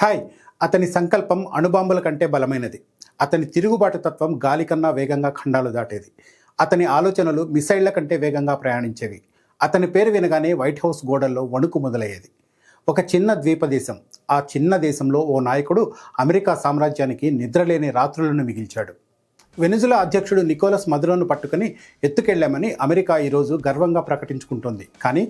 Hi అతని సంకల్పం అణుబాంబుల కంటే బలమైనది. అతని తిరుగుబాటు తత్వం గాలి కన్నా వేగంగా ఖండాలు దాటేది. అతని ఆలోచనలు మిసైళ్ళ కంటే వేగంగా ప్రయాణించేవి. అతని పేరు వినగానే వైట్ హౌస్ గోడల్లో వణుకు మొదలయ్యేది. ఒక చిన్న ద్వీప దేశం. ఆ చిన్న దేశంలో ఓ నాయకుడు అమెరికా సామ్రాజ్యానికి నిద్రలేని రాత్రులను మిగిల్చాడు. వెనుజులా అధ్యక్షుడు నికోలస్ మదురోను పట్టుకుని ఎత్తుకెళ్ళామని అమెరికా ఈరోజు గర్వంగా ప్రకటించుకుంటోంది. కానీ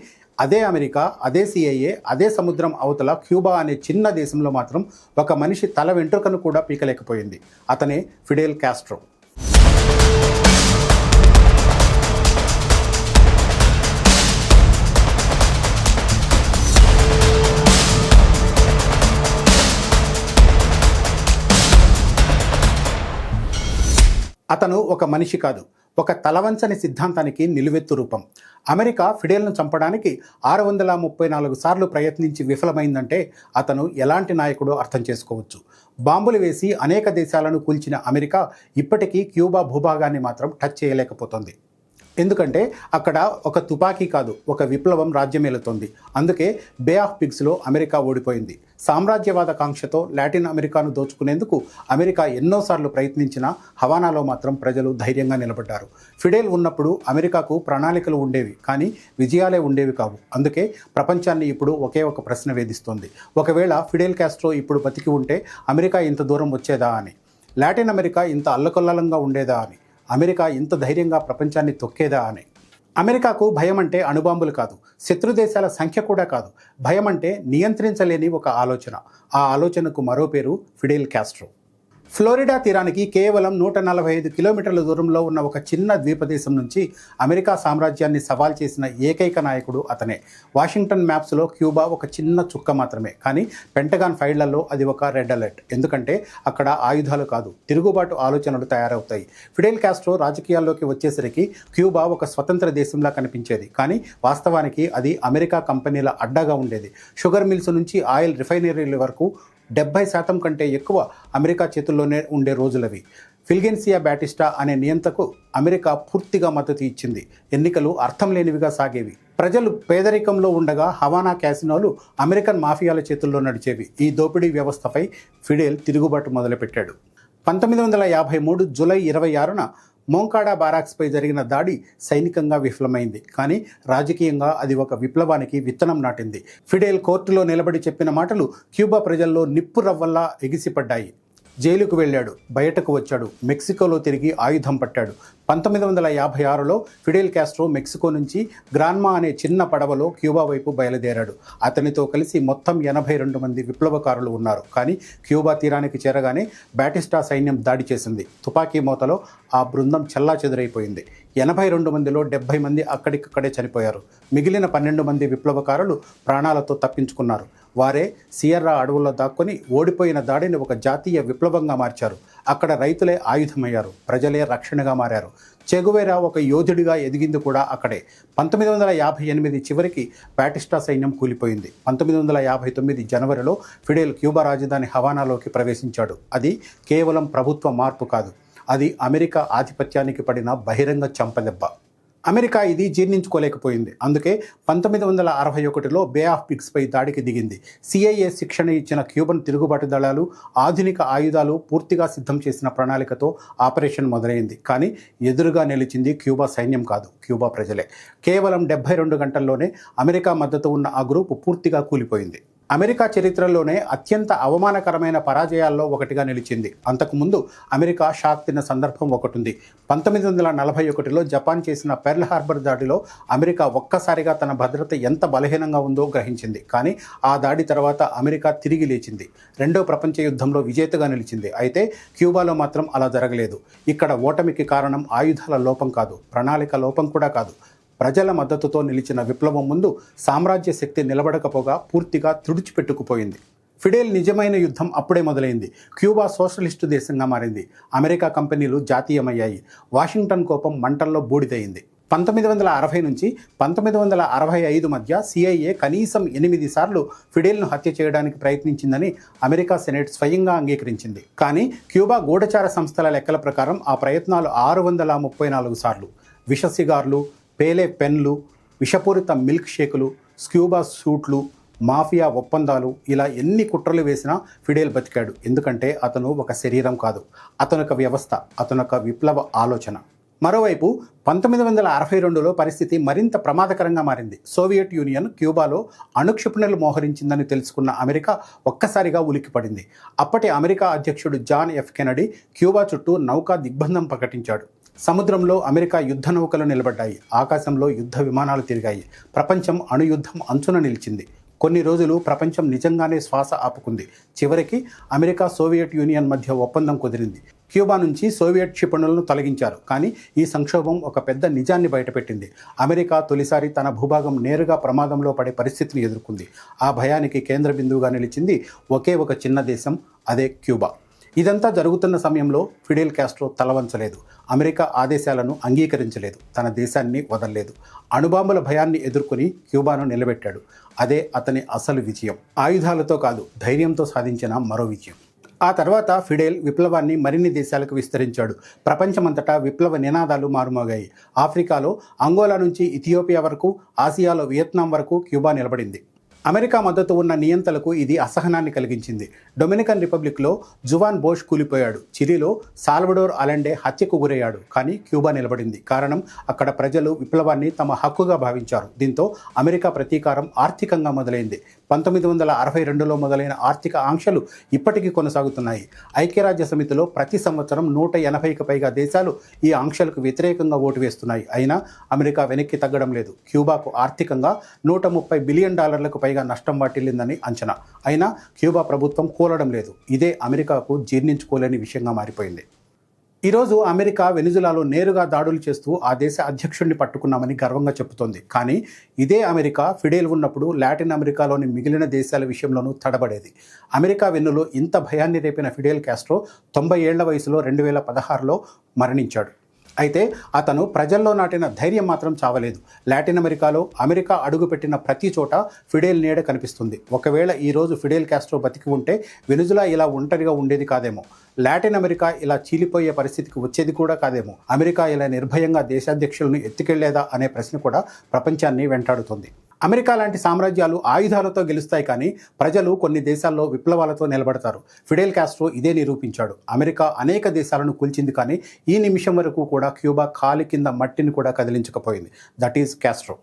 అదే అమెరికా అదే సిఐఏ అదే సముద్రం అవతల క్యూబా అనే చిన్న దేశంలో మాత్రం ఒక మనిషి తల వెంట్రుకను కూడా పీకలేకపోయింది. అతనే ఫిడేల్ క్యాస్ట్రో అతను ఒక మనిషి కాదు ఒక తలవంచని సిద్ధాంతానికి నిలువెత్తు రూపం. అమెరికా ఫిడేల్ను చంపడానికి ఆరు వందల ముప్పై నాలుగు సార్లు ప్రయత్నించి విఫలమైందంటే అతను ఎలాంటి నాయకుడో అర్థం చేసుకోవచ్చు. బాంబులు వేసి అనేక దేశాలను కూల్చిన అమెరికా ఇప్పటికీ క్యూబా భూభాగాన్ని మాత్రం టచ్ చేయలేకపోతుంది. ఎందుకంటే అక్కడ ఒక తుపాకీ కాదు ఒక విప్లవం రాజ్యమేలుతోంది అందుకే బే ఆఫ్ పిగ్స్లో అమెరికా ఓడిపోయింది. సామ్రాజ్యవాద కాంక్షతో లాటిన్ అమెరికాను దోచుకునేందుకు అమెరికా ఎన్నోసార్లు ప్రయత్నించినా హవానాలో మాత్రం ప్రజలు ధైర్యంగా నిలబడ్డారు. ఫిడేల్ ఉన్నప్పుడు అమెరికాకు ప్రణాళికలు ఉండేవి కానీ విజయాలే ఉండేవి కావు. అందుకే ప్రపంచాన్ని ఇప్పుడు ఒకే ఒక ప్రశ్న వేధిస్తోంది. ఒకవేళ ఫిడేల్ క్యాస్ట్రో ఇప్పుడు బతికి ఉంటే అమెరికా ఇంత దూరం వచ్చేదా అని? లాటిన్ అమెరికా ఇంత అల్లకొల్లంగా ఉండేదా అని? అమెరికా ఇంత ధైర్యంగా ప్రపంచాన్ని తొక్కేదా అని. అమెరికాకు భయం అంటే అణుబాంబులు కాదు శత్రు దేశాల సంఖ్య కూడా కాదు. భయం అంటే నియంత్రించలేని ఒక ఆలోచన. ఆ ఆలోచనకు మరో పేరు ఫిడేల్ క్యాస్ట్రో ఫ్లోరిడా తీరానికి కేవలం నూట నలభై ఐదు కిలోమీటర్ల దూరంలో ఉన్న ఒక చిన్న ద్వీపదేశం నుంచి అమెరికా సామ్రాజ్యాన్ని సవాల్ చేసిన ఏకైక నాయకుడు అతనే. వాషింగ్టన్ మ్యాప్స్లో క్యూబా ఒక చిన్న చుక్క మాత్రమే కానీ పెంటగాన్ ఫైళ్ళలో అది ఒక రెడ్ అలర్ట్. ఎందుకంటే అక్కడ ఆయుధాలు కాదు తిరుగుబాటు ఆలోచనలు తయారవుతాయి. ఫిడెల్ కాస్ట్రో రాజకీయాల్లోకి వచ్చేసరికి క్యూబా ఒక స్వతంత్ర దేశంలా కనిపించేది కానీ వాస్తవానికి అది అమెరికా కంపెనీల అడ్డాగా ఉండేది. షుగర్ మిల్స్ నుంచి ఆయిల్ రిఫైనరీల వరకు డెబ్బై శాతం కంటే ఎక్కువ అమెరికా చేతుల్లోనే ఉండే రోజులవి. ఫిల్గెన్సియా బ్యాటిస్టా అనే నియంతకు అమెరికా పూర్తిగా మద్దతు ఇచ్చింది. ఎన్నికలు అర్థం లేనివిగా సాగేవి. ప్రజలు పేదరికంలో ఉండగా హవానా క్యాసినోలు అమెరికన్ మాఫియాల చేతుల్లో నడిచేవి. ఈ దోపిడీ వ్యవస్థపై ఫిడేల్ తిరుగుబాటు మొదలుపెట్టాడు. పంతొమ్మిది వందల యాభై మూడు జూలై ఇరవై ఆరున మోంకాడా బారాక్స్పై జరిగిన దాడి సైనికంగా విఫలమైంది. కానీ రాజకీయంగా అది ఒక విప్లవానికి విత్తనం నాటింది. ఫిడేల్ కోర్టులో నిలబడి చెప్పిన మాటలు క్యూబా ప్రజల్లో నిప్పు రవ్వల్లా ఎగిసిపడ్డాయి. జైలుకు వెళ్ళాడు బయటకు వచ్చాడు మెక్సికోలో తిరిగి ఆయుధం పట్టాడు. పంతొమ్మిది వందల యాభై ఆరులో ఫిడెల్ క్యాస్ట్రో మెక్సికో నుంచి గ్రాన్మా అనే చిన్న పడవలో క్యూబా వైపు బయలుదేరాడు. అతనితో కలిసి మొత్తం ఎనభై రెండు మంది విప్లవకారులు ఉన్నారు. కానీ క్యూబా తీరానికి చేరగానే బ్యాటిస్టా సైన్యం దాడి చేసింది. తుపాకీ మూతలో ఆ బృందం చెల్లా చెదురైపోయింది ఎనభై రెండు మందిలో డెబ్బై మంది అక్కడికక్కడే చనిపోయారు. మిగిలిన పన్నెండు మంది విప్లవకారులు ప్రాణాలతో తప్పించుకున్నారు. వారే సియర్రా అడవుల్లో దాక్కుని ఓడిపోయిన దాడిని ఒక జాతీయ విప్లవంగా మార్చారు. అక్కడ రైతులే ఆయుధమయ్యారు. ప్రజలే రక్షణగా మారారు. చెగువేరా ఒక యోధుడిగా ఎదిగింది కూడా అక్కడే. పంతొమ్మిది వందల యాభై ఎనిమిది చివరికి బ్యాటిస్టా సైన్యం కూలిపోయింది. పంతొమ్మిది వందల యాభై తొమ్మిది జనవరిలో ఫిడేల్ క్యూబా రాజధాని హవానాలోకి ప్రవేశించాడు. అది కేవలం ప్రభుత్వ మార్పు కాదు. అది అమెరికా ఆధిపత్యానికి పడిన బహిరంగ చంపదెబ్బ. అమెరికా ఇది జీర్ణించుకోలేకపోయింది. అందుకే పంతొమ్మిది వందల అరవై ఒకటిలో బే ఆఫ్ పిగ్స్పై దాడికి దిగింది. సిఐఏ శిక్షణ ఇచ్చిన క్యూబన్ తిరుగుబాటు దళాలు ఆధునిక ఆయుధాలు పూర్తిగా సిద్ధం చేసిన ప్రణాళికతో ఆపరేషన్ మొదలైంది. కానీ ఎదురుగా నిలిచింది క్యూబా సైన్యం కాదు క్యూబా ప్రజలే. కేవలం డెబ్బై రెండు గంటల్లోనే అమెరికా మద్దతు ఉన్న ఆ గ్రూపు పూర్తిగా కూలిపోయింది. అమెరికా చరిత్రలోనే అత్యంత అవమానకరమైన పరాజయాల్లో ఒకటిగా నిలిచింది. అంతకుముందు అమెరికా షాక్ తిన్న సందర్భం ఒకటింది. పంతొమ్మిది వందల నలభై ఒకటిలో జపాన్ చేసిన పెర్ల్ హార్బర్ దాడిలో అమెరికా ఒక్కసారిగా తన భద్రత ఎంత బలహీనంగా ఉందో గ్రహించింది. కానీ ఆ దాడి తర్వాత అమెరికా తిరిగి లేచింది. రెండో ప్రపంచ యుద్ధంలో విజేతగా నిలిచింది. అయితే క్యూబాలో మాత్రం అలా జరగలేదు. ఇక్కడ ఓటమికి కారణం ఆయుధాల లోపం కాదు. ప్రణాళిక లోపం కూడా కాదు. ప్రజల మద్దతుతో నిలిచిన విప్లవం ముందు సామ్రాజ్య శక్తి నిలబడకపోగా పూర్తిగా తుడిచిపెట్టుకుపోయింది. ఫిడేల్ నిజమైన యుద్ధం అప్పుడే మొదలైంది. క్యూబా సోషలిస్టు దేశంగా మారింది. అమెరికా కంపెనీలు జాతీయమయ్యాయి. వాషింగ్టన్ కోపం మంటల్లో బూడిదయింది పంతొమ్మిది వందల అరవై నుంచి పంతొమ్మిది వందల అరవై ఐదు మధ్య సిఐఏ కనీసం ఎనిమిది సార్లు ఫిడేల్ను హత్య చేయడానికి ప్రయత్నించిందని అమెరికా సెనేట్ స్వయంగా అంగీకరించింది. కానీ క్యూబా గూఢచార సంస్థల లెక్కల ప్రకారం ఆ ప్రయత్నాలు ఆరు వందల ముప్పై నాలుగు సార్లు. విషసిగార్లు పేలే పెన్లు విషపూరిత మిల్క్ షేకులు స్క్యూబా సూట్లు మాఫియా ఒప్పందాలు ఇలా ఎన్ని కుట్రలు వేసినా ఫిడేల్ బతికాడు. ఎందుకంటే అతను ఒక శరీరం కాదు. అతను ఒక వ్యవస్థ అతను ఒక విప్లవ ఆలోచన. మరోవైపు పంతొమ్మిది వందల అరవై రెండులో పరిస్థితి మరింత ప్రమాదకరంగా మారింది. సోవియట్ యూనియన్ క్యూబాలో అణుక్షిపణులు మోహరించిందని తెలుసుకున్న అమెరికా ఒక్కసారిగా ఉలిక్కిపడింది. అప్పటి అమెరికా అధ్యక్షుడు జాన్ ఎఫ్ కెనడీ క్యూబా చుట్టూ నౌకా దిగ్బంధం ప్రకటించాడు. సముద్రంలో అమెరికా యుద్ధ నౌకలు నిలబడ్డాయి. ఆకాశంలో యుద్ధ విమానాలు తిరిగాయి. ప్రపంచం అణుయుద్ధం అంచున నిలిచింది. కొన్ని రోజులు ప్రపంచం నిజంగానే శ్వాస ఆపుకుంది. చివరికి అమెరికా సోవియట్ యూనియన్ మధ్య ఒప్పందం కుదిరింది. క్యూబా నుంచి సోవియట్ క్షిపణులను తొలగించారు. కానీ ఈ సంక్షోభం ఒక పెద్ద నిజాన్ని బయటపెట్టింది. అమెరికా తొలిసారి తన భూభాగం నేరుగా ప్రమాదంలో పడే పరిస్థితిని ఎదుర్కొంది. ఆ భయానికి కేంద్ర బిందువుగా నిలిచింది ఒకే ఒక చిన్న దేశం అదే క్యూబా. ఇదంతా జరుగుతున్న సమయంలో ఫిడెల్ క్యాస్ట్రో తలవంచలేదు. అమెరికా ఆదేశాలను అంగీకరించలేదు. తన దేశాన్ని వదలలేదు. అణుబాంబుల భయాన్ని ఎదుర్కొని క్యూబాను నిలబెట్టాడు. అదే అతని అసలు విజయం. ఆయుధాలతో కాదు ధైర్యంతో సాధించిన మరో విజయం. ఆ తర్వాత ఫిడేల్ విప్లవాన్ని మరిన్ని దేశాలకు విస్తరించాడు. ప్రపంచమంతటా విప్లవ నినాదాలు మారుమోగాయి. ఆఫ్రికాలో అంగోలా నుంచి ఇథియోపియా వరకు ఆసియాలో వియత్నాం వరకు క్యూబా నిలబడింది. అమెరికా మద్దతు ఉన్న నియంతలకు ఇది అసహనాన్ని కలిగించింది. డొమినికన్ రిపబ్లిక్లో జువాన్ బోష్ కూలిపోయాడు. చిలీలో సాల్వడోర్ అలండే హత్యకు గురయ్యాడు. కానీ క్యూబా నిలబడింది. కారణం అక్కడ ప్రజలు విప్లవాన్ని తమ హక్కుగా భావించారు. దీంతో అమెరికా ప్రతీకారం ఆర్థికంగా మొదలైంది. పంతొమ్మిది వందల అరవై రెండులో మొదలైన ఆర్థిక ఆంక్షలు ఇప్పటికీ కొనసాగుతున్నాయి. ఐక్యరాజ్య సమితిలో ప్రతి సంవత్సరం నూట ఎనభైకి పైగా దేశాలు ఈ ఆంక్షలకు వ్యతిరేకంగా ఓటు వేస్తున్నాయి. అయినా అమెరికా వెనక్కి తగ్గడం లేదు. క్యూబాకు ఆర్థికంగా నూట ముప్పై బిలియన్ డాలర్లకు పైగా నష్టం వాటిల్లిందని అంచనా. అయినా క్యూబా ప్రభుత్వం కూలడం లేదు. ఇదే అమెరికాకు జీర్ణించుకోలేని విషయంగా మారిపోయింది. ఈరోజు అమెరికా వెనుజులాలో నేరుగా దాడులు చేస్తూ ఆ దేశ అధ్యక్షుడిని పట్టుకున్నామని గర్వంగా చెబుతోంది. కానీ ఇదే అమెరికా ఫిడేల్ ఉన్నప్పుడు లాటిన్ అమెరికాలోని మిగిలిన దేశాల విషయంలోనూ తడబడేది. అమెరికా వెన్నులో ఇంత భయాన్ని రేపిన ఫిడేల్ క్యాస్ట్రో తొంభై ఏళ్ళ వయసులో రెండు వేల పదహారులో మరణించాడు. అయితే అతను ప్రజల్లో నాటిన ధైర్యం మాత్రం చావలేదు. లాటిన్ అమెరికాలో అమెరికా అడుగుపెట్టిన ప్రతి చోట ఫిడేల్ నీడ కనిపిస్తుంది. ఒకవేళ ఈరోజు ఫిడేల్ కాస్ట్రో బతికి ఉంటే వెనుజులా ఇలా ఒంటరిగా ఉండేది కాదేమో. లాటిన్ అమెరికా ఇలా చీలిపోయే పరిస్థితికి వచ్చేది కూడా కాదేమో. అమెరికా ఇలా నిర్భయంగా దేశాధ్యక్షులను ఎత్తుకెళ్ళేదా అనే ప్రశ్న కూడా ప్రపంచాన్ని వెంటాడుతుంది. అమెరికా లాంటి సామ్రాజ్యాలు ఆయుధాలతో గెలుస్తాయి కానీ ప్రజలు కొన్ని దేశాల్లో విప్లవాలతో నిలబడతారు. ఫిడెల్ కాస్ట్రో ఇదే నిరూపించాడు. అమెరికా అనేక దేశాలను కూల్చింది కానీ ఈ నిమిషం వరకు కూడా క్యూబా కాలి కింద మట్టిని కూడా కదిలించకపోయింది. That is Castro.